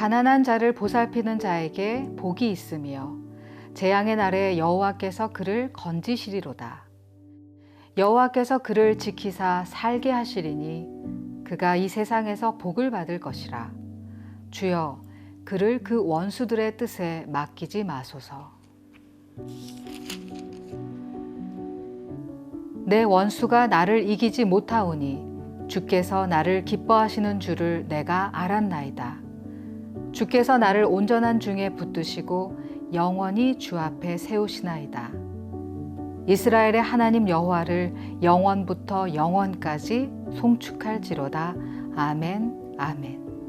가난한 자를 보살피는 자에게 복이 있으며 재앙의 날에 여호와께서 그를 건지시리로다. 여호와께서 그를 지키사 살게 하시리니 그가 이 세상에서 복을 받을 것이라. 주여 그를 그 원수들의 뜻에 맡기지 마소서. 내 원수가 나를 이기지 못하오니 주께서 나를 기뻐하시는 줄을 내가 알았나이다. 주께서 나를 온전한 중에 붙드시고 영원히 주 앞에 세우시나이다. 이스라엘의 하나님 여호와를 영원부터 영원까지 송축할지로다. 아멘, 아멘.